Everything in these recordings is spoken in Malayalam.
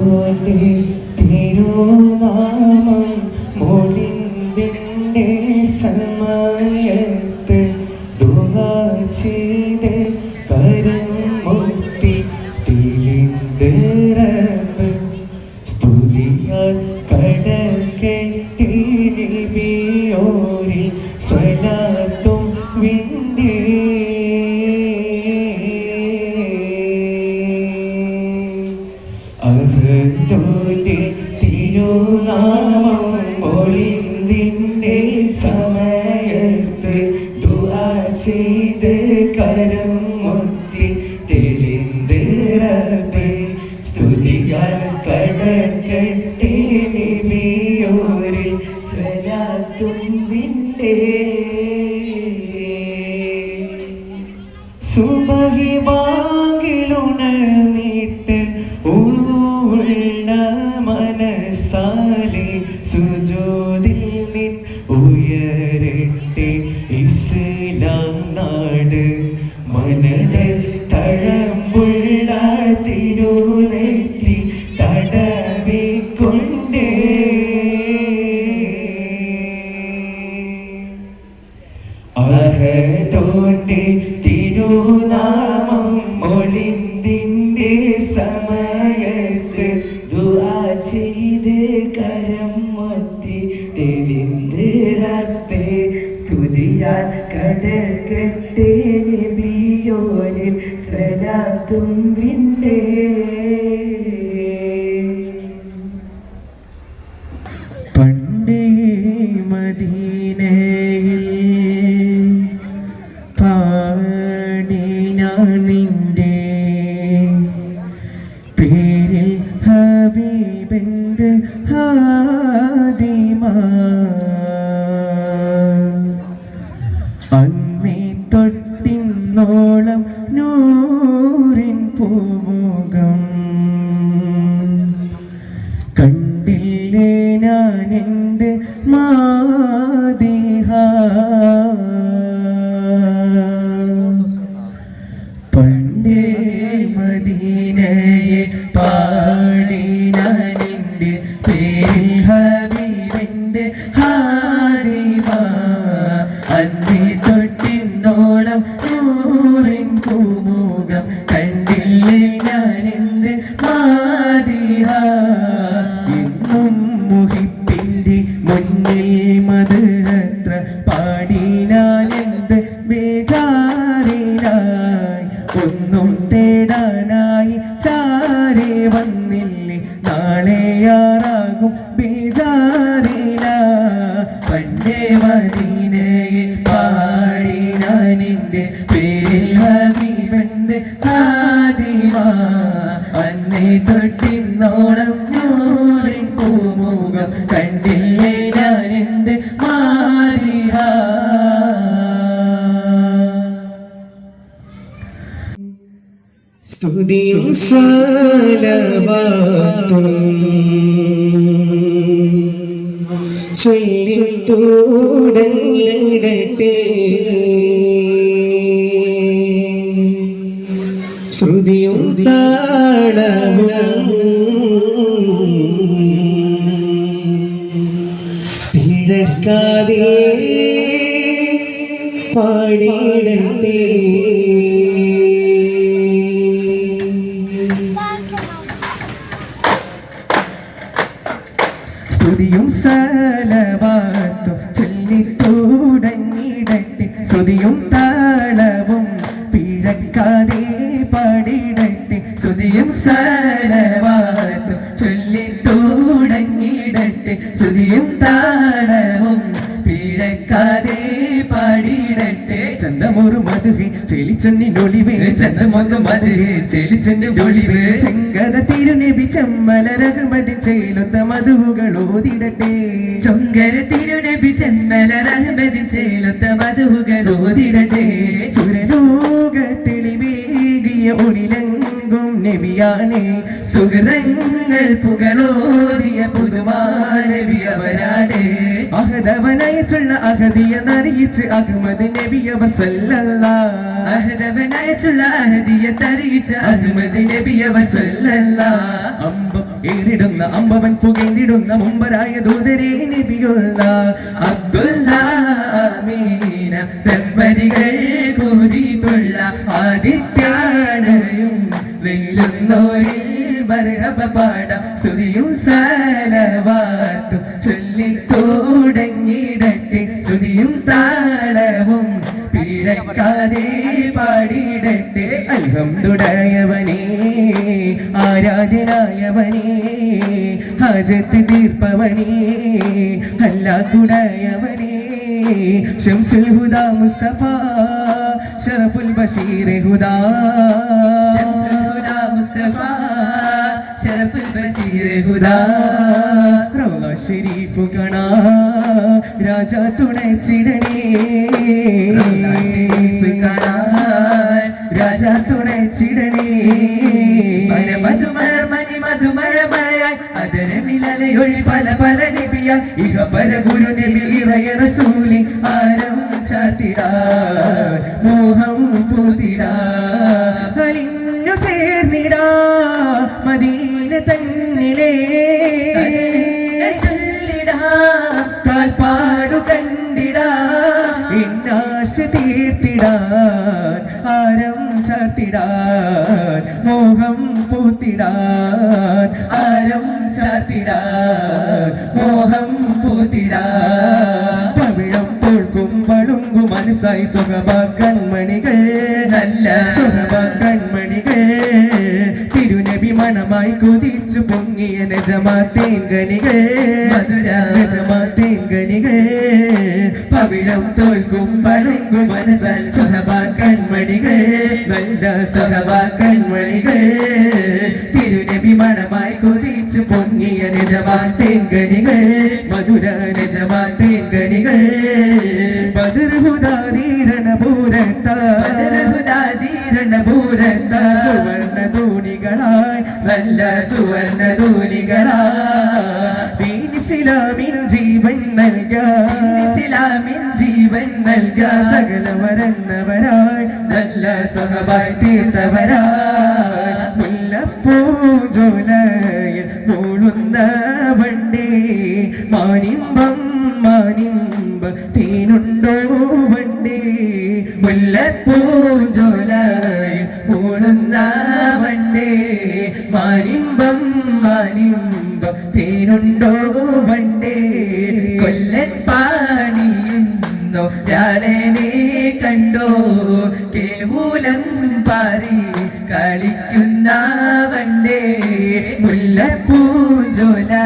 തോടെ തിരുനാമം മൊഴിന്തിന്റെ സമയത്ത് ദുആ ചെയ്ത് കരം മുത്തി തിളിന്ത് റബ്ബ് സ്തുതിയാൽ കടക്കെട്ടി നബിയോരിൽ സ്വലാത്തും വിണ്ടേ. അഹദോന്റെ തിരുനാമം ഒളിന്തിന്റെ സമയത്ത് ദുആ ചെയ്ത് കരം മുത്തി തെളിന്ത് റബ്ബേ. സ്തുതികൾ കടക്കട്ടെ നബിയോരിൽ സ്വലാത്തും വിണ്ടേ സുബഹിമാകിലുണർന്നിട്ട് ഇസ്ലാം മുന്നിൽ മധുരത്ര പാടി ഞാൻ എന്ത് ബേജാറിലായി ഒന്നും തേടാനായി ചാരി വന്നില്ലേ? നാളെയാറാകും ബേജാറില. പണ്ടേ മദീനയെ പാടി ഞാൻ എന്റെ പേരിൽ ഹബീബന്റെ ഹാദിമ അന്നേ തൊട്ടിന്നോളം നൂറിൻ പൂമുഖം കണ്ടില്ലേ സലവാത്തും. ചൊല്ലി തുടങ്ങിയിടട്ടെ ശ്രുതിയും താളവും പിഴക്കാതെ പാടിയിടട്ടെ ചെലിച്ചൊന്നിനൊളിവേ ചന്തമൊന്ന് മധുഹി ചെലിച്ചൊന്നിനൊളിവേ ചെങ്കത തിരുനബി ചെമ്മല രഹമതി ചേലൊത്ത മധുകൾ ഓതിടട്ടെ. ചൊങ്കര തിരുനബി ചെമ്മല റഹ്മതി ചേലൊത്ത മധുകൾ ഓതിടട്ടെ. സുരലോകത്തെളിവേകിയ ഒളിലങ്കും നബിയാണേ സുഹൃതങ്ങൾ പുകളോതിയ പുതുമാനവി അവരാണേ. അഹദവനയച്ചുള്ള അഹദിയെന്നറിയിച്ച് അഹമ്മദ് നബി അവർ സല്ലല്ല അഹദവനയച്ചുള്ള അഹദിയെ തറിയിച്ച് അഹമ്മദ് നബി അവർ സല്ലല്ല അമ്പ ഏറിടുന്ന അമ്പവൻ പുകഴ്ന്നിടുന്ന മുമ്പരായ ദൂതരേ നബിയുള്ള അബ്ദുല്ല ആമീന ദമ്പതികൾ കൂതിത്തുള്ള ആദിത്യാനയും വെല്ലുന്നോരിൽ ബർഹബ പാട സ്തുതിയും പിഴക്കാതെ പാടിടട്ടെ അൽഹംദുടയവനേ ആരാധനായവനേ ഹജത്ത് തീർപ്പവനേ അല്ലാക്കുടയവനേ ശംസുൽ ഹുദാ മുസ്തഫ ഷറഫുൽ ബഷീർ ഹുദാ. ശംസുൽ ഹുദാ മുസ്തഫ ഷറഫുൽ ബഷീർ ഹുദാ. റൗള ശരീഫ് കാണാ രാജ തുണച്ചിടണേ. രാജ തുണച്ചിടണേ മധുമഴ മണി മധുമഴ മഴയായി. അതരമിലലയൊഴി പല പല നബിയ ഇഹ പര ഗുരു നബി ഇറയ റസൂലി ആരം ചാത്തിടാ മോഹം പൂത്തിടാ പൂത്തിടാൻ ആരം ചാത്തിടാൻ മോഹം പൂത്തിടാൻ. പവിഴം പൊഴുക്കും പളുങ്കു മനസ്സായി സുഖമ കൺമണികൾ നല്ല സുഖമ കൺമണികൾ മണമായി കൊതിച്ചു പൊങ്ങിയ നജമാത്തേൻ തേങ്കനികൾ മധുര. നജമാ തേങ്കനികൾ പവിഴം തോൽക്കും പണക്കും മനസ്സാൽ സഹബാ കൺമണികൾ. നല്ല സഹബാ കൺമണികൾ. തിരുനബി മണമായി കൊതിച്ചു പൊങ്ങിയ നജമാത്തേൻ തേങ്കനികൾ മധുര നജമാ തേങ്കനികൾ ബദർഹുദാതീരണ നല്ല സുവർണ ദീനിസ്ലാമിൻ ജീവൻ നൽകാൻ ഇസ്ലാമിൻ ജീവൻ നൽകാൻ സകല വരന്നവരായി നല്ല സുഖമായി തീർത്തവരായി. മുല്ലപ്പൂജോലയിൽ മൂളുന്ന വണ്ടി. മാനിമ്പം മാനിമ്പ തേനുണ്ടോ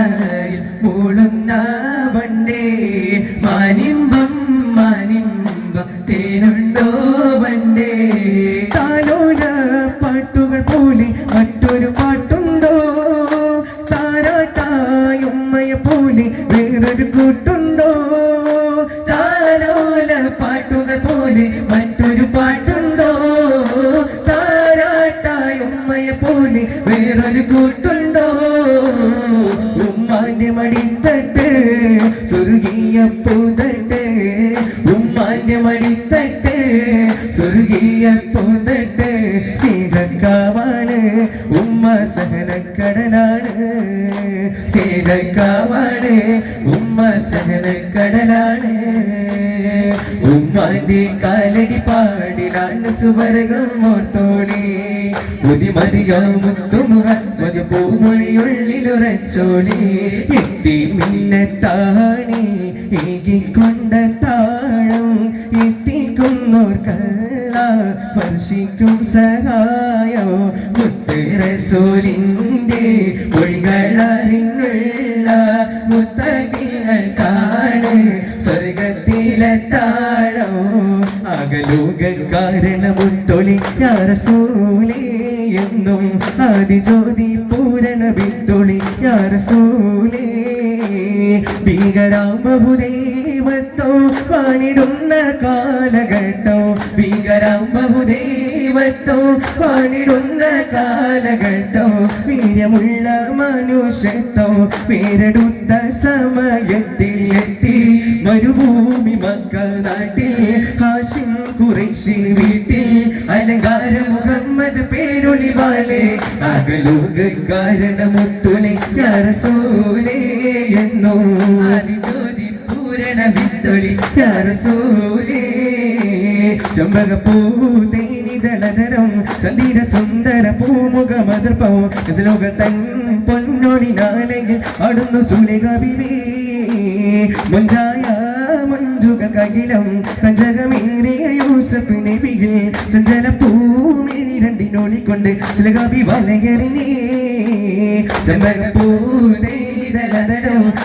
മുല്ലപ്പൂജോലയിൽ ഉമ്മാന്റെ മടിത്തട്ട് സ്വർഗീയ പൂതട്ട് ഉമ്മാന്റെ മടിത്തട്ട് സ്വർഗീയ പൂതട്ട് സ്നേഹക്കാവാണ് ഉമ്മ സഹനക്കടലാണ്. സ്നേഹക്കാവാണ് ഉമ്മ സഹനക്കടലാണ്. ഉമ്മാന്റെ കാലടി പാടിലാണ് സുവർഗം ഓർത്തോ. മുത്തുമുഹമ്മദ് പൂമൊഴിയുള്ളിലുറച്ചോളി എത്തി മിന്നത്താണി ഏകിക്കൊണ്ട താഴം എത്തിക്കുന്നോർക്കല്ല. വർഷിക്കും സഹായോ മുത്തരസൂലിന്റെ ഒഴികളറിഞ്ഞുള്ള മുത്തകികൾ കാണ്. സ്വർഗത്തിലെ താഴോ അകലോക കാരണമുത്തൊളി യാരസൂലേ എന്നും ആദിജ്യോതി പൂരണ വിത്തൊളി യാസൂലേ ഭീകരാംബഹുദൈവത്തോ പണിടുന്ന കാലഘട്ടോ. ഭീകരാംബഹുദൈവത്തോ പണിടുന്ന കാലഘട്ടോ. വീര്യമുള്ള മനുഷ്യത്തോ പേരെടുത്ത സമയത്തിൽ എത്തി. മരുഭൂമി മക്കൾ നാട്ടിൽ ഹാഷിം കുറേശി വീട്ടിൽ അകലോക കാരണമുത്തുളി യാരസൂലേ എന്നോ അതിജ്യോതി പൂരണ വിത്തൊളി യാരസൂലേ ചെമ്പകപ്പൂതേനിതളതരം ചന്ദിര സുന്ദര പൂമുഖമതിർപ്പവും ഗസലോക തൻ പൊന്നൊളിനാലയിൽ അടുന്നു സുലികവിവേ മുഞ്ചായ മഞ്ജുക കകിലം പഞ്ചകമേറിയ യൂസഫ് നബിയിൽ ചഞ്ചല പൂമേനി രണ്ടിനൊളിക്കൊണ്ട് ശ്രീകാവി വലയറിനേ ചെമ്പകപ്പൂതേനിതളതരം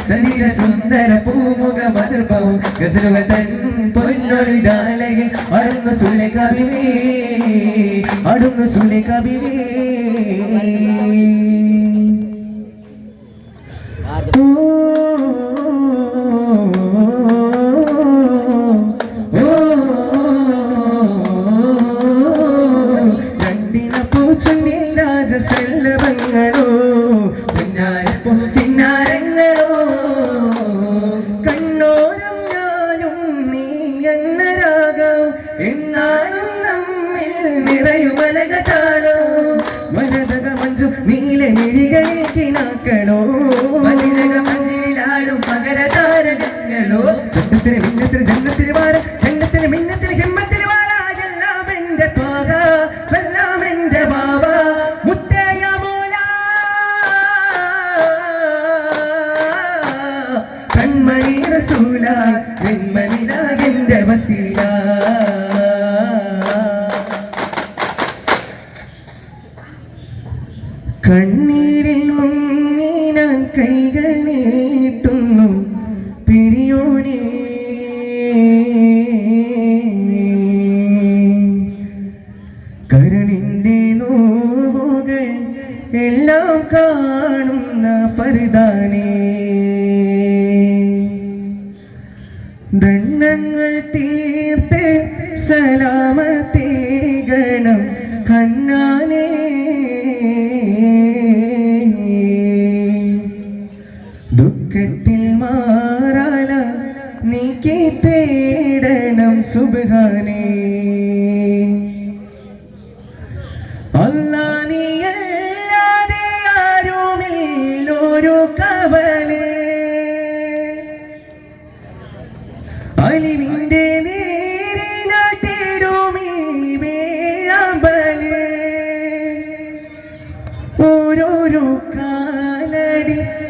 ചന്ദ്ര സുന്ദര പൂമുഖ പൂമുഖമതിർപ്പവും ഗസലുകൾ തൻ പൊന്നൊളിനാലയിൽ അടുന്നു സുലികവിവേ അടുന്നു സുലികവിവേ രണ്ടിന ചട്ടത്തിന് മിന്നത്തിന് ജന്നത്തിന് വാര ദുഃഖത്തിൽ മാറാല നീക്കി തേടണം സുബാനേ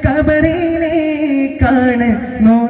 കബറിലേക്കാണ് നോക്കാതെ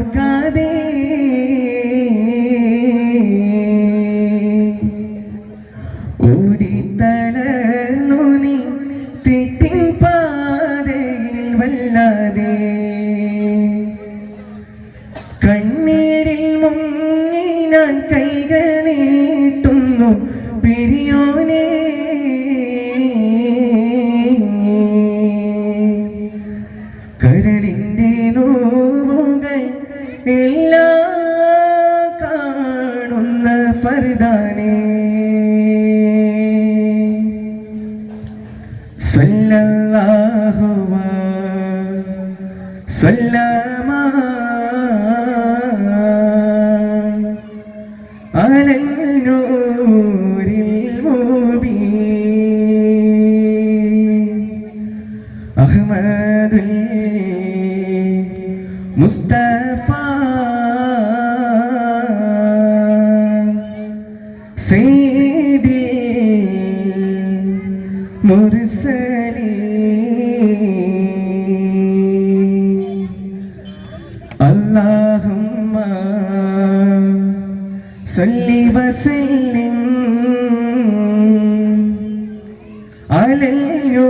அகமது முஸ்தபா செய்தி முரசலி அல்லாஹம்மா சொல்லி வசல்லின் அலையோ